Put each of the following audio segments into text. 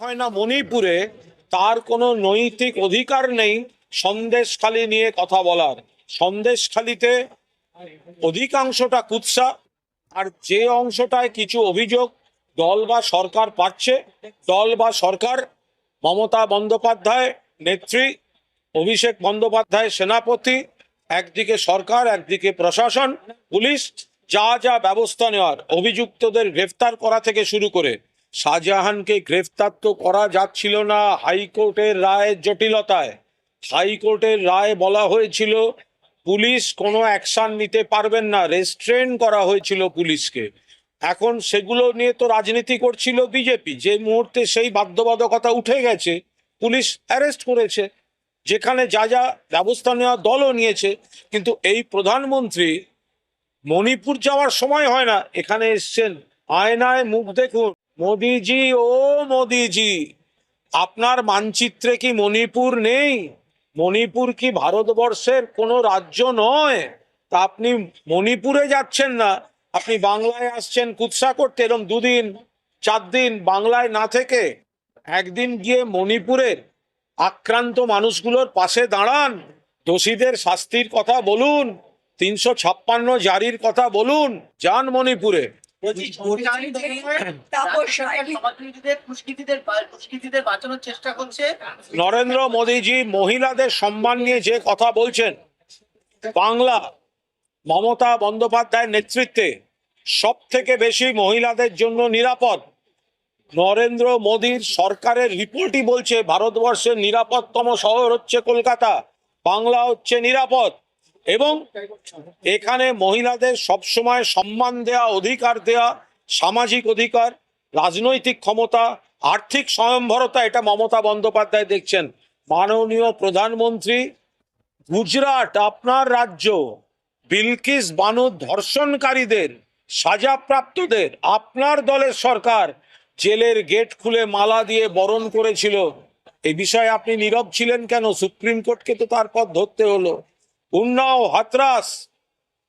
হয় না মণিপুরে, তার কোনো নৈতিক অধিকার নেই সন্দেশখালি নিয়ে কথা বলার। সন্দেশখালিতে অধিকাংশটা কুৎসা, আর যে অংশটায় কিছু অভিযোগ দল বা সরকার পাচ্ছে, দল বা সরকার, মমতা বন্দ্যোপাধ্যায় নেত্রী, অভিষেক বন্দ্যোপাধ্যায় সেনাপতি, একদিকে সরকার, একদিকে প্রশাসন, পুলিশ, যা যা ব্যবস্থা নেওয়ার, অভিযুক্তদের গ্রেফতার করা থেকে শুরু করে। শাহজাহানকে গ্রেফতার তো করা যাচ্ছিল না হাইকোর্টের রায়ের জটিলতায়। হাইকোর্টের রায় বলা হয়েছিল, পুলিশ কোনো অ্যাকশন নিতে পারবেন না, রেস্ট্রেন করা হয়েছিল পুলিশকে। এখন সেগুলো নিয়ে তো রাজনীতি করছিল বিজেপি। যে মুহূর্তে সেই বাধ্যবাধকতা উঠে গেছে, পুলিশ অ্যারেস্ট করেছে, যেখানে যা যা ব্যবস্থা নেওয়া দলও নিয়েছে। কিন্তু এই প্রধানমন্ত্রী মণিপুর যাওয়ার সময় হয় না, এখানে এসছেন। আয়নায় মুখ দেখুন। মোদিজি, ও মোদিজি, আপনার মানচিত্রে কি মণিপুর নেই? মণিপুর কি ভারতবর্ষের কোনো রাজ্য নয়? তা আপনি মণিপুরে যাচ্ছেন না, আপনি বাংলায় আসছেন, কুৎসা করতে এরকম দুদিন চার দিন বাংলায় না থেকে একদিন গিয়ে মণিপুরের আক্রান্ত মানুষগুলোর পাশে দাঁড়ান, দোষীদের শাস্তির কথা বলুন, তিনশো ছাপ্পান্ন জারির কথা বলুন, যান মণিপুরে। নরেন্দ্র মোদীজি মহিলাদের সম্মান নিয়ে যে কথা বলছেন বাংলা মমতা বন্দ্যোপাধ্যায়ের নেতৃত্বে সব থেকে বেশি মহিলাদের জন্য নিরাপদ। নরেন্দ্র মোদীর সরকারের রিপোর্টই বলছে ভারতবর্ষের নিরাপদতম শহর হচ্ছে কলকাতা বাংলা হচ্ছে নিরাপদ। এবং এখানে মহিলাদের সবসময় সম্মান দেয়া, অধিকার দেয়া, সামাজিক অধিকার, রাজনৈতিক ক্ষমতা, আর্থিক স্বয়ংভরতা, এটা মমতা বন্দ্যোপাধ্যায় দেখছেন। মাননীয় প্রধানমন্ত্রী, গুজরাট, আপনার রাজ্য, বিলকিস বানুর ধর্ষণকারীদের, সাজাপ্রাপ্তদের, আপনার দলের সরকার জেলের গেট খুলে মালা দিয়ে বরণ করেছিল। এ বিষয়ে আপনি নীরব ছিলেন কেন? সুপ্রিম কোর্টকে তো তারপর ধরতে হলো। উন্নাও হাতরাস।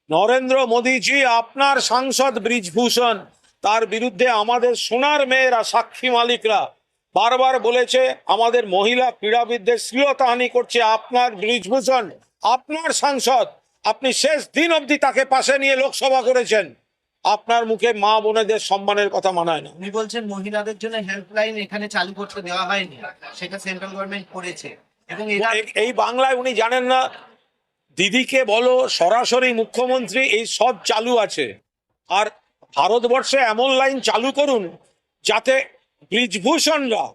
নরেন্দ্র মোদীজি আপনার সাংসদ ব্রিজভূষণ তার বিরুদ্ধে আমাদের সোনার মেয়েরা সাক্ষী মালিকরা বারবার বলেছে আমাদের মহিলা ক্রীড়াবিদদের শ্লীলতাহানি করছে আপনার ব্রিজভূষণ আপনার সাংসদ আপনি শেষ দিন অবধি তাকে পাশে নিয়ে লোকসভা করেছেন। আপনার মুখে মা বোনেদের সম্মানের কথা মানায় না। উনি বলছেন মহিলাদের জন্য হেল্পলাইন এখানে চালু করতে দেওয়া হয়নি সেটা সেন্ট্রাল গভর্নমেন্ট করেছে। এবং এই- এই বাংলায় উনি জানেন না দিদিকে বলো, সরাসরি মুখ্যমন্ত্রী, এই সব চালু আছে। আর ভারতবর্ষে এমন লাইন চালু করুন, যাতে ব্রিজভূষণরা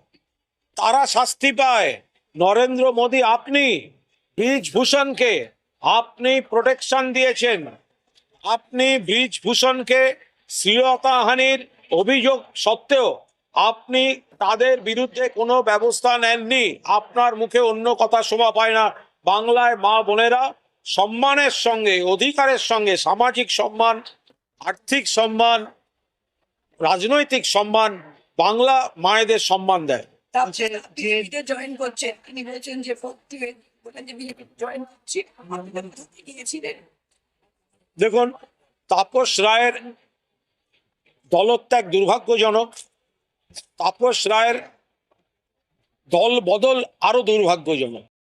তারা শাস্তি পায়। নরেন্দ্র মোদী, আপনি ব্রিজভূষণকে আপনি প্রোটেকশন দিয়েছেন। আপনি ব্রিজভূষণকে শ্লীলতাহানির অভিযোগ সত্ত্বেও আপনি তাদের বিরুদ্ধে কোনো ব্যবস্থা নেননি। আপনার মুখে অন্য কথা শোভা পায় না। বাংলায় মা বোনেরা সম্মানের সঙ্গে অধিকারের সঙ্গে সামাজিক সম্মান আর্থিক সম্মান রাজনৈতিক সম্মান বাংলা মায়েদের সম্মান দেয়। জয়েন করছেন তিনি বলছেন যে জয়েন দেখুন তাপস রায়ের দলত্যাগ দুর্ভাগ্যজনক। তাপস রায়ের দল বদল আরও দুর্ভাগ্যজনক।